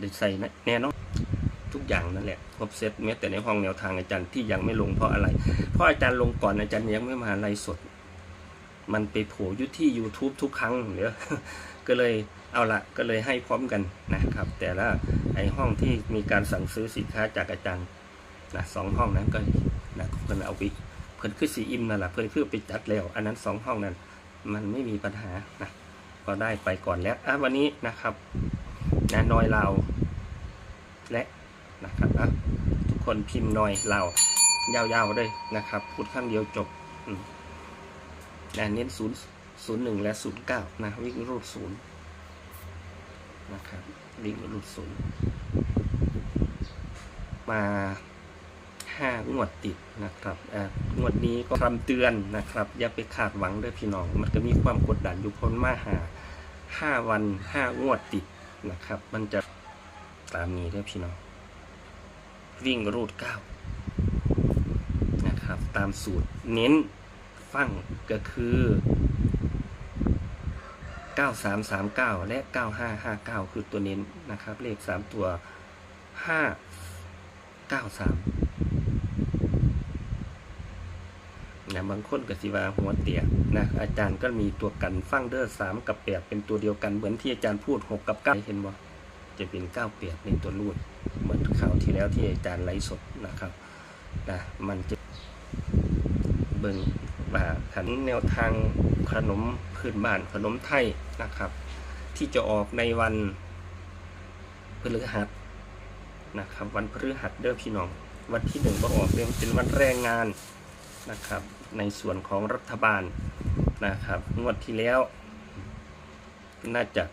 ได้ใส่แน่นอนทุกอย่างนั่นแหละครบเซตแม้แต่ในห้องแนวทางอาจารย์ที่ยังไม่ลงเพราะอะไร เพราะอาจารย์ลงก่อนอาจารย์ยังไม่มาไลฟ์สด มันไปโผล่อยู่ที่ YouTube ทุกครั้งเดี๋ยวก็เลยเอาละก็เลยให้พร้อมกันนะครับ แต่ละไอห้องที่มีการสั่งซื้อสินค้าจากอาจารย์นะสองห้องนั้นก็นะเพิ่นเอาไปเพิ่นคือสีอิมนั่นแหละเพิ่นคือไปจัดแล้ว อันนั้นสองห้องนั้น มันไม่มีปัญหานะก็ได้ไปก่อนแล้วอะวันนี้นะครับ นะนอยลาและนะครับอะทุกคนพิมพ์นอยลาวยาวๆเลยนะครับ พูดข้างเดียวจบนะเน้นศูนย์ศูนย์หนึ่งและศูนย์เก้านะวิ่งรูดศูนย์นะครับวิ่งรูดศูนย์มาห้างวดติดนะครับอ่างวดนี้ก็คำเตือนนะครับ อย่าไปขาดหวังเด้วยพี่น้อง มันก็มีความกดดันอยู่พ้นมาหาห้าวันห้างวดติด นะครับ มันจะตามนี้ด้วยพี่น้อง วิ่งรูดเก้านะครับ ตามสูตรเน้นฟั่งก็คือ 9339 และ 9559 คือตัวเน้นนะครับ เลข 3 ตัว 593 นะบางคนก็สิวาหัวเตียนะอาจารย์ก็มีตัวกันฟังเดอร์3กับ8เป็นตัวเดียวกันเหมือนที่อาจารย์พูด6กับ9เห็นบ่จะเป็น9 8ในตัวรูดเหมือนข่าวที่แล้วที่อาจารย์ไลฟ์สดนะครับนะมันจะเบิ่งว่าขันแนวทางขนมพื้นบ้านขนมไทยนะครับ ที่จะออกในวันพฤหัสนะครับ วันพฤหัสเด้อพี่น้อง วันที่หนึ่งก็ออกเดือนเป็นวันแรงงาน นะครับ ในส่วนของรัฐบาลนะครับ งวดที่แล้ว น่าจะ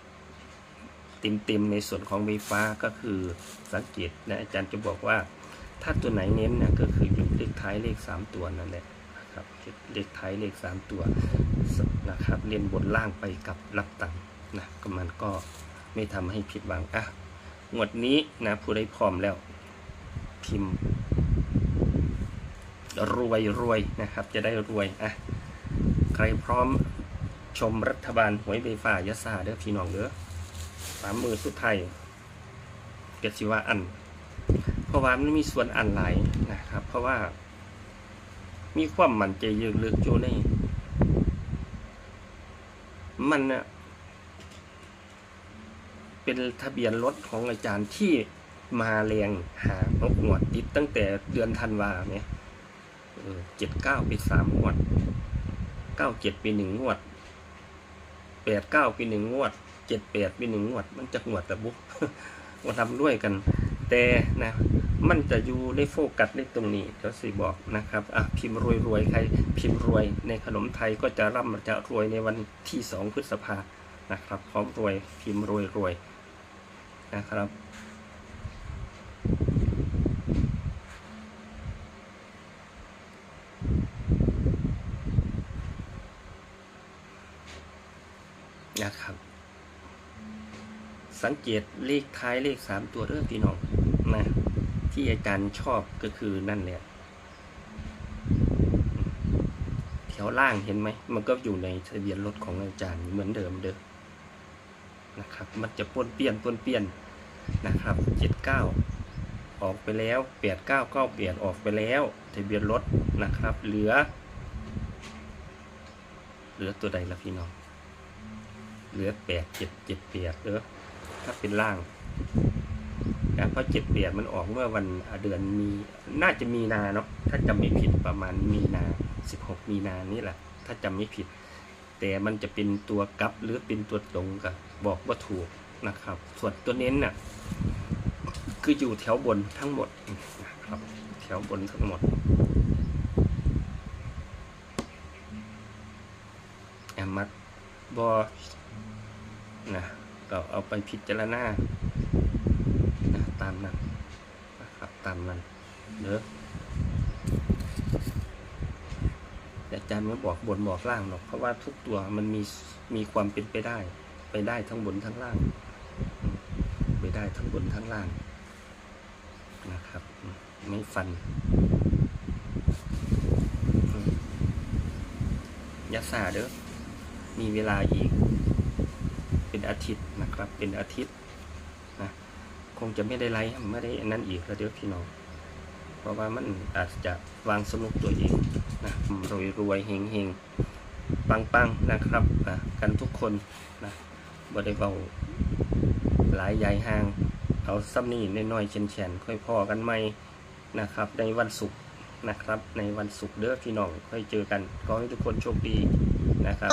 เต็มๆในส่วนของไฟฟ้าก็คือสังเกตนะอาจารย์จะบอกว่า ถ้าตัวไหนเน้นนี่ยก็คืออยู่เลขท้ายเลขสามตัวนั่นแหละนะครับเลขท้ายเลขสามตัวนะครับเล่นบนล่างไปกับรับตังนะก็มันก็ไม่ทำให้ผิดหวังอะงวดนี้นะผู้ได้พร้อมแล้ว พิมพ์ รวยรวยนะครับ จะได้รวยอะใครพร้อมชมรัฐบาลหวยไฟฟ้ายะซาเด้อพี่น้องเด้อสามมือสุดไทยเกิดสิว่าอัน เพราะว่ามันมีส่วนอันหลายนะครับ เพราะว่า มีความมั่นใจเยอะลึกอยู่ในมันเน่ะเป็นทะเบียนรถของอาจารย์ที่มาแรงหาหกงวดติดตั้งแต่เดือนธันวาเนี่ย เจ็ดเก้าปีสามงวด เก้าเจ็ดปีหนึ่งงวด แปดเก้าปีหนึ่งงวด เจ็ดแปดปีหนึ่งงวด มันจะงวดแต่บุกมาทำด้วยกัน แต่นะ มันจะอยู่ในโฟกัสในตรงนี้เดี๋ยวสิบอกนะครับ อะพิมพ์รวยรวยใคร พิมพ์รวยในขนมไทยก็จะร่ำจะรวยในวันที่สองพฤษภานะครับ พร้อมรวยพิมพ์รวยรวยนะครับ นะครับ สังเกตเลขท้ายเลขสามตัวเด้อพี่น้องนะที่อาจารย์ชอบก็คือนั่นแหละแถวล่างเห็นไหม มันก็อยู่ในทะเบียนรถของอาจารย์เหมือนเดิมเด้อนะครับ มันจะป้นเปี้ยนป้นเปี้ยนนะครับเจ็ดเก้าออกไปแล้วแปดเก้าเก้าเปลี่ยนออกไปแล้ว ทะเบียนรถนะครับ เหลือ เหลือตัวใดละพี่น้อง เหลือแปดเจ็ดเจ็ดเปียกเออถ้าเป็นล่างนะเพราะเจ็ดเปียกมันออกเมื่อวันเดือนมีน่าจะมีนาเนาะถ้าจำไม่ผิดประมาณมีนาสิบหกมีนานี่แหละ ถ้าจำไม่ผิด แต่มันจะเป็นตัวกับหรือเป็นตัวตรงกับบอกว่าถูกนะครับ ส่วนตัวเน้นน่ะคืออยู่แถวบนทั้งหมดนะครับ แถวบนทั้งหมดแอมมัด บอนะก็เอาไปพิจารณานะตามนั้นนะครับตามนั้นเด้อแต่อาจารย์ไม่บอกบนบอกล่างหรอกเพราะว่าทุกตัวมันมีมีความเป็นไปได้ ไปได้ทั้งบนทั้งล่าง ไปได้ทั้งบนทั้งล่างนะครับ ไม่ฟันอืมอยาสาเด้อ มีเวลาอีก เป็นอาทิตย์นะครับ เป็นอาทิตย์นะคงจะไม่ได้ไลฟ์ไม่ได้นนั้นอีกแล้วเดี๋ยวพี่น้องเพราะว่ามันอาจจะวางสนุกตัวเองนะรวยรวยๆเฮงเฮงปังปังๆนะครับอะกันทุกคนนะบ่ได้เบาหลายยายห่างเอาซ้ำนี่น้อยๆเฉนๆค่อยพอกันไหมนะครับ ในวันศุกร์นะครับ ในวันศุกร์เด้อพี่น้องค่อยเจอกันขอให้ทุกคนโชคดีนะครับ